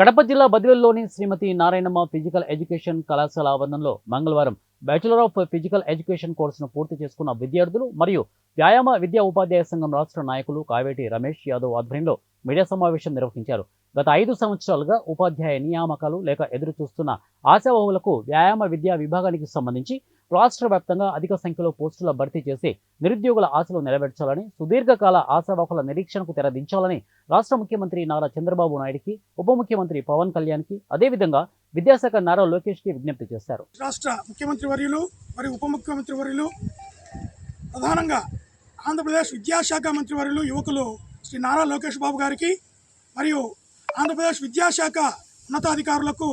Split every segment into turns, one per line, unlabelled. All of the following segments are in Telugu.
కడప జిల్లా బదిలీలోని శ్రీమతి నారాయణమ్మ ఫిజికల్ ఎడ్యుకేషన్ కళాశాల ఆవరణంలో మంగళవారం బ్యాచిలర్ ఆఫ్ ఫిజికల్ ఎడ్యుకేషన్ కోర్సును పూర్తి చేసుకున్న విద్యార్థులు మరియు వ్యాయామ విద్యా ఉపాధ్యాయ సంఘం రాష్ట్ర నాయకులు కావేటి రమేష్ యాదవ్ ఆధ్వర్యంలో మీడియా సమావేశం నిర్వహించారు. గత ఐదు సంవత్సరాలుగా ఉపాధ్యాయ నియామకాలు లేక ఎదురు చూస్తున్న ఆశావహులకు వ్యాయామ విద్యా విభాగానికి సంబంధించి రాష్ట్ర వ్యాప్తంగా అధిక సంఖ్యలో పోస్టుల భర్తీ చేసి నిరుద్యోగుల ఆశలు నెరవేర్చాలని సుదీర్ఘకాల ఆశావాహుల నిరీక్షణకు తెరదించాలని రాష్ట్ర ముఖ్యమంత్రి నారా చంద్రబాబు నాయుడికి ఉప ముఖ్యమంత్రి పవన్ కళ్యాణ్కి అదేవిధంగా విద్యాశాఖ నారా లోకేష్కి విజ్ఞప్తి చేశారు.
రాష్ట్ర ముఖ్యమంత్రి వర్యులు మరియు ఉప ముఖ్యమంత్రి వర్యులు ప్రధానంగా ఆంధ్రప్రదేశ్ విద్యాశాఖ మంత్రి వర్యులు యువకులు శ్రీ నారా లోకేష్ బాబు గారికి మరియు ఆంధ్రప్రదేశ్ విద్యాశాఖ ఉన్నతాధికారులకు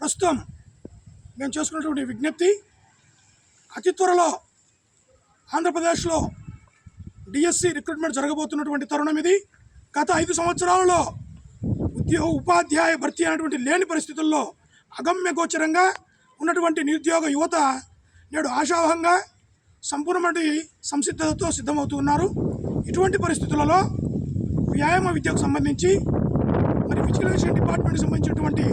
ప్రస్తుతం మేము చేసుకున్నటువంటి విజ్ఞప్తి అతి త్వరలో ఆంధ్రప్రదేశ్లో డిఎస్సి రిక్రూట్మెంట్ జరగబోతున్నటువంటి తరుణం ఇది. గత ఐదు సంవత్సరాలలో ఉద్యోగ ఉపాధ్యాయ భర్తీ అనేటువంటి లేని పరిస్థితుల్లో అగమ్య గోచరంగా ఉన్నటువంటి నిరుద్యోగ యువత నేడు ఆశావహంగా సంపూర్ణమైన సంసిద్ధతతో సిద్ధమవుతూ ఉన్నారు. ఇటువంటి పరిస్థితులలో వ్యాయామ విద్యకు సంబంధించి మరి విజిలేషన్ డిపార్ట్మెంట్కి సంబంధించినటువంటి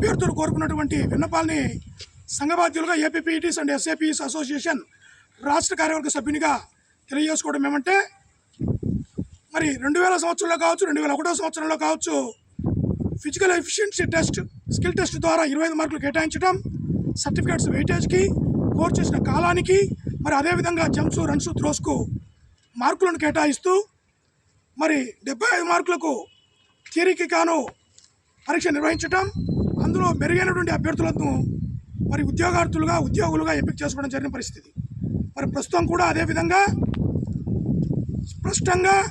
అభ్యర్థులు కోరుకున్నటువంటి విన్నపాలని సంఘబాధ్యులుగా ఏపీపీఈటీస్ అండ్ ఎస్ఏపీఈస్ అసోసియేషన్ రాష్ట్ర కార్యవర్గ సభ్యునిగా తెలియజేసుకోవడం ఏమంటే మరి రెండు వేల సంవత్సరంలో కావచ్చు రెండు వేల ఒకటో సంవత్సరంలో కావచ్చు physical efficiency test skill test ద్వారా ఇరవై ఐదు మార్కులు కేటాయించడం సర్టిఫికేట్స్ వెయిటేజ్కి కోర్స్ చేసిన కాలానికి మరి అదేవిధంగా జంప్స్ రన్స్ త్రోస్కు మార్కులను కేటాయిస్తూ మరి డెబ్బై ఐదు మార్కులకు థియరీకి కాను పరీక్ష నిర్వహించటం అందులో మెరుగైనటువంటి అభ్యర్థులను మరి ఉద్యోగార్థులుగా ఉద్యోగులుగా ఎంపిక చేసుకోవడం జరిగిన పరిస్థితి. మరి ప్రస్తుతం కూడా అదేవిధంగా స్పష్టంగా